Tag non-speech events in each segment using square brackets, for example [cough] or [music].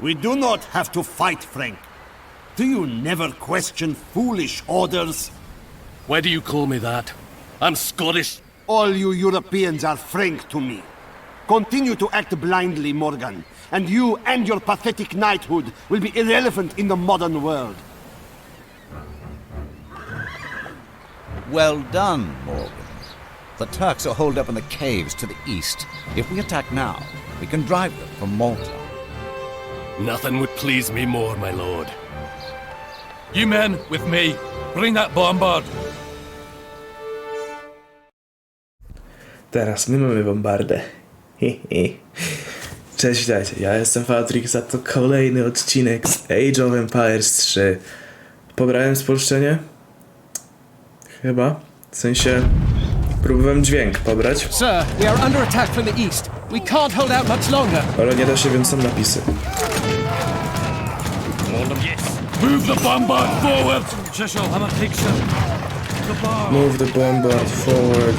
We do not have to fight, Frank. Do you never question foolish orders? Why do you call me that? I'm Scottish. All you Europeans are Frank to me. Continue to act blindly, Morgan, and you and your pathetic knighthood will be irrelevant in the modern world. Well done, Morgan. The Turks are holed up in the caves to the east. If we attack now, we can drive them from Malta. Nothing would please me more, my lord. You men, with me. Bring that bombard. Teraz my mamy bombardę. Hi, hi. Cześć, witajcie. Ja jestem Patryk, za to kolejny odcinek z Age of Empires 3. Pobrałem spolszczenie? Chyba. W sensie... Próbowałem dźwięk pobrać, Sir, we are under attack from the east. We can't hold out much longer. ale nie da się, więc są napisy. Move the bombard forward. Cheshire, I'm a picture. The bar. Move the bombard forward.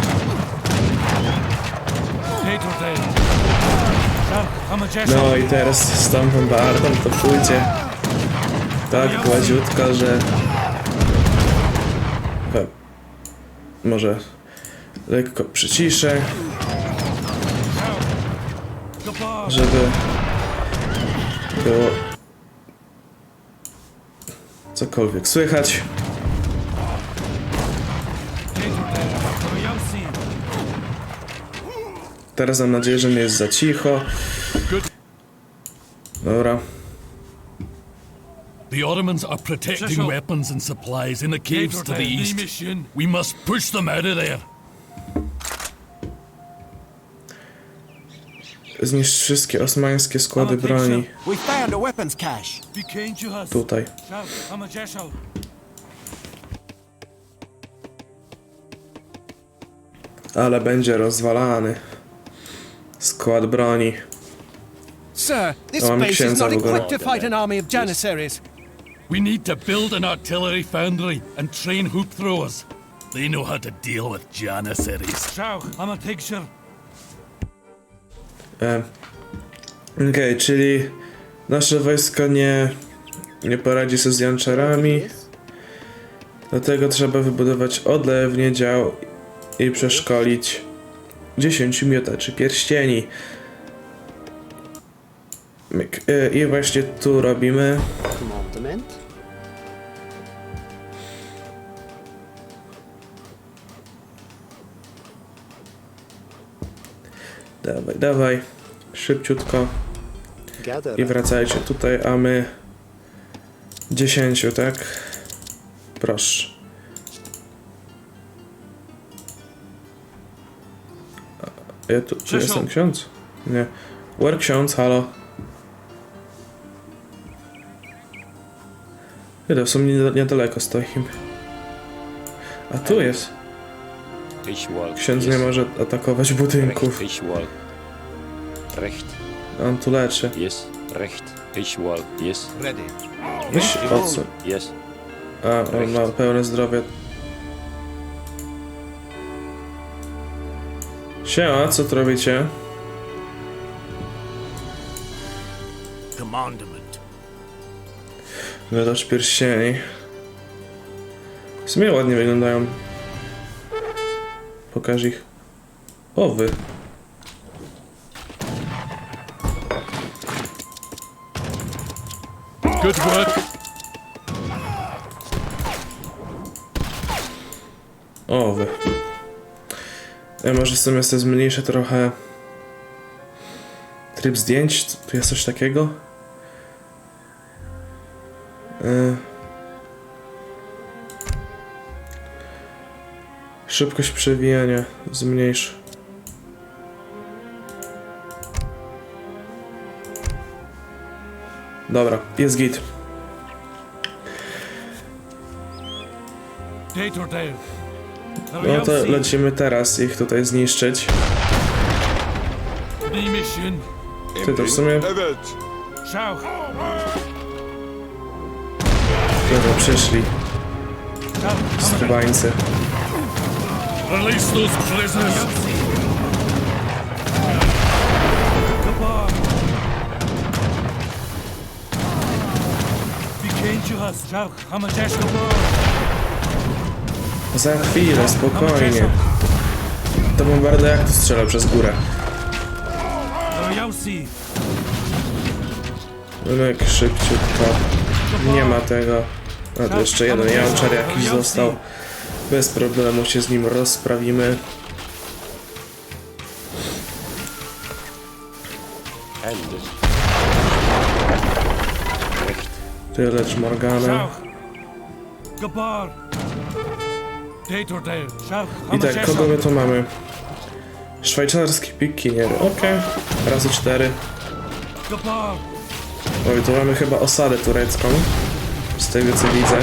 No i teraz z tą bombardą to pójdzie tak gładziutko, że... He. Może lekko przyciszę, żeby było cokolwiek słychać. Teraz mam nadzieję, że nie jest za cicho. Dobra. The Ottomans are protecting weapons and supplies in the caves to the east. We must push them out of there. Zniszcz wszystkie osmańskie składy broni. Tutaj. Ale będzie rozwalany. Skład broni. Sir, this base is not equipped to fight an army of Janissaries. We need to build an artillery foundry and train hoop throwers. They know how to deal with janissaries. I'm a picture. E, Okej, czyli nasze wojsko nie, nie poradzi sobie z janczarami. Dlatego trzeba wybudować odlewnie dział i przeszkolić 10 miotaczy pierścieni. Myk. E, I właśnie tu robimy. Commandment. Dawaj, dawaj. Szybciutko. I wracajcie tutaj, a my 10, tak? Proszę. Ja tu, Krzysiu. jestem ksiądz? Nie. Where ksiądz, halo? Ile, w sumie nie- niedaleko stoimy. A tu jest. Ksiądz nie może atakować budynków. Recht. On tu leczy. Yes. Recht. Fischwall. Yes. Ready. Weź odsuń. Yes. A, on ma pełne zdrowie. Siema, co tu robicie? Commandment. Gadasz pierścieni. W sumie ładnie wyglądają. Pokaż ich. O, wy. Good work. O, wy. Ja może w sumie sobie zmniejszę trochę tryb zdjęć. Tu jest coś takiego? Y. Szybkość przewijania zmniejsz. Dobra, jest git. No to lecimy teraz ich tutaj zniszczyć. Ty to w sumie... Dobra, przyszli. Skubańcy. Release those prisoners. us. Shout, I'm a Jeshua. Za chwilę, spokojnie. To bombarda jak to strzela przez górę? Rynek szybciutko. Nie ma tego. A to jeszcze jeden janczar jakiś został. Bez problemu się z nim rozprawimy. Ended. Recht. Ty lecz Morgana. I tak, kogo my tu mamy? Szwajcarski pikinier. Okej. Razy cztery. Oj, tu mamy chyba osadę turecką. Z tego co widzę.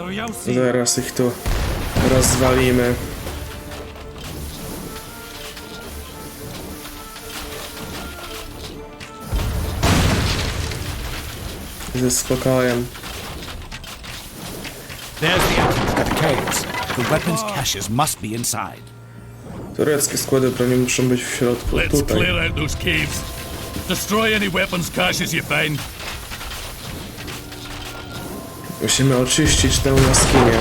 Zaraz ich tu rozwalimy. Ze spokojem. There's the entrance to the caves. The weapons caches must be inside. Tureckie składy broni muszą być w środku. Let's Tutaj. clear out those caves. Destroy any weapons caches you find. Musimy oczyścić tę jaskinię.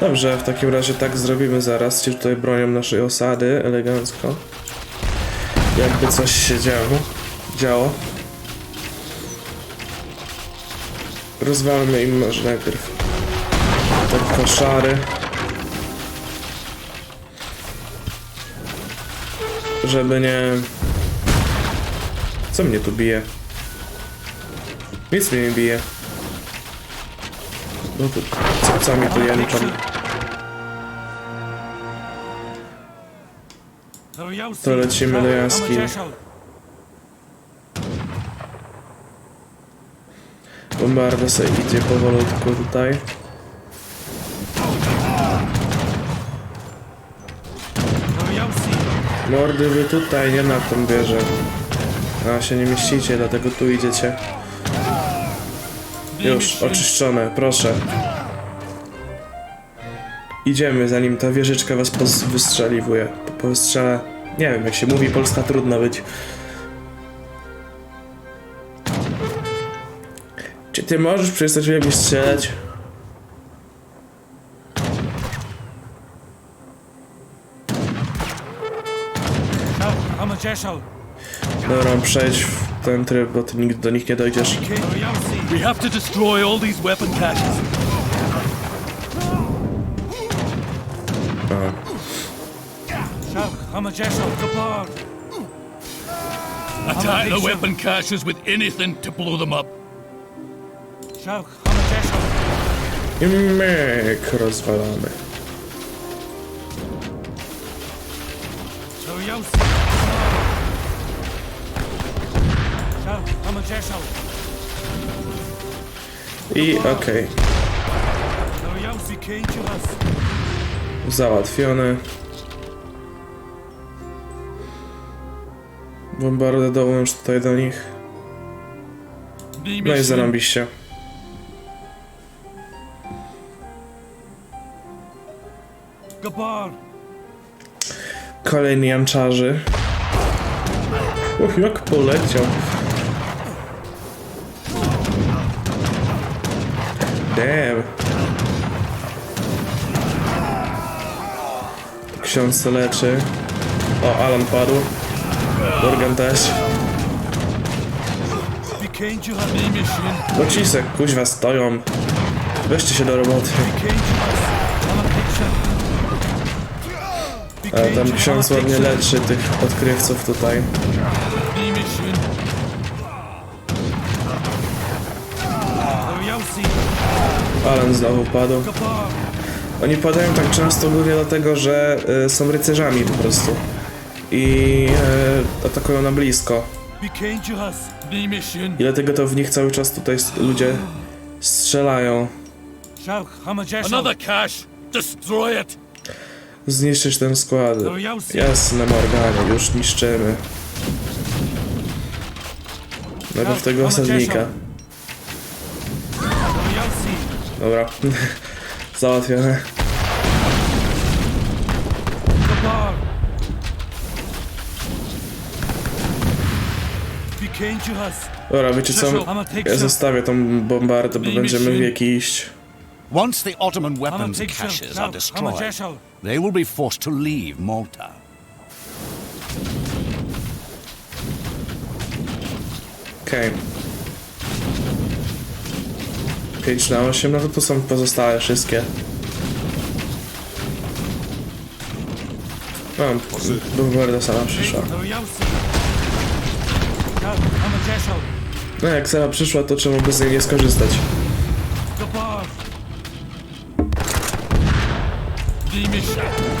Dobrze, w takim razie tak zrobimy zaraz. Ci tutaj bronią naszej osady elegancko. Jakby coś się działo. Działo. Rozwalmy im może najpierw te koszary. Żeby nie... Co mnie tu bije? Nic mnie nie bije. No to co, co mi tu jęczą? To lecimy do jaskiń. Bombarda sobie idzie powolutku tutaj. Mordy wy tutaj, nie na tą wieżę. A się nie mieścicie, dlatego tu idziecie. Już, oczyszczone, proszę. Idziemy, zanim ta wieżyczka was wystrzeliwuje. Po- Powystrzela... Nie wiem, jak się mówi, Polska trudno być. Czy ty możesz przestać we mnie strzelać? Dobra, przejdź w ten tryb, bo ty nigdy do nich nie dojdziesz. We have to destroy all these weapon caches. Shout, I'm a Jeshua. Gabar. Attack the weapon caches with anything to blow them up. Shout, I'm a I myk rozwalamy. I okej, us. załatwione. Bombardę dołącz tutaj do nich. No i zarąbiście. Gabar. Kolejni janczarzy. Och, jak poleciał. Damn. Ksiądz se leczy. O, Alan padł. Morgan też. Bocisek, kuźwa, stoją. Weźcie się do roboty. a tam ksiądz ładnie leczy tych odkrywców tutaj. Alan znowu padł. Oni padają tak często głównie dlatego, że y, są rycerzami po prostu. I y, atakują na blisko. I dlatego to w nich cały czas tutaj ludzie strzelają. Another cache. Destroy it. Zniszczyć ten skład. Jasne, Morganie, już niszczymy. Najpierw tego osadnika. Dobra. [laughs] Załatwione. Dobra, wiecie co? Ja zostawię tą bombardę, bo będziemy w wieki iść. Once the Ottoman weapons caches are destroyed, they will be forced to leave Malta. Okay. 5 na 8, no to tu są pozostałe wszystkie. No, bombarda sama przyszła. No, jak sama przyszła, to czemu by z niej nie skorzystać?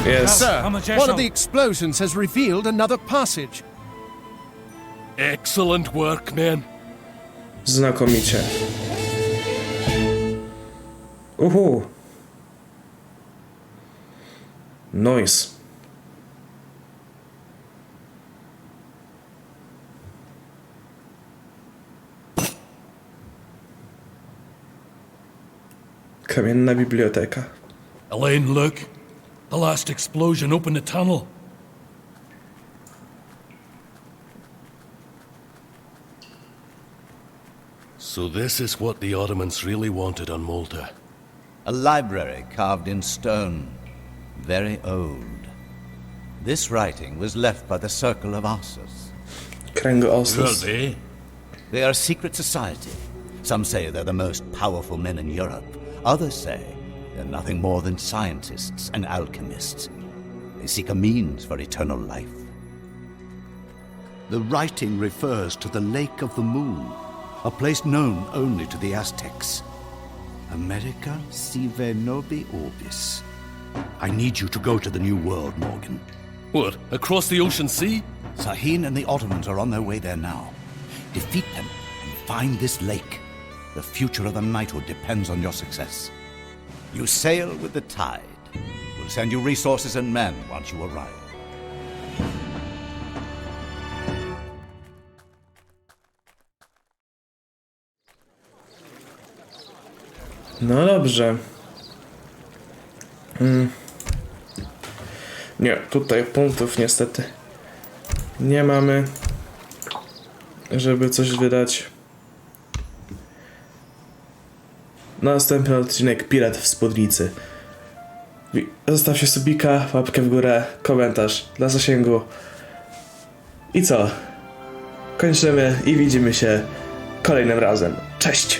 Jest. Sir, one of the explosions has revealed another passage. Excellent work, men. Znakomicie. Uhu. Noise. Kamienna biblioteka. Elaine, look. The last explosion opened a tunnel. So this is what the Ottomans really wanted on Malta. A library carved in stone, very old. This writing was left by the Circle of Assos. Kręgu Who are they? They are a secret society. Some say they're the most powerful men in Europe. Others say they're nothing more than scientists and alchemists. They seek a means for eternal life. The writing refers to the Lake of the Moon, a place known only to the Aztecs. America sive nobi orbis. I need you to go to the New World, Morgan. What, across the ocean sea? Sahin and the Ottomans are on their way there now. Defeat them and find this lake. The future of the knighthood depends on your success. You sail with the tide. We'll send you resources and men once you arrive. No dobrze. Mm. Nie, tutaj punktów niestety nie mamy, żeby coś wydać. Następny odcinek Pirat w Spódnicy. Zostawcie subika, łapkę w górę, komentarz dla zasięgu. I co? Kończymy i widzimy się kolejnym razem. Cześć!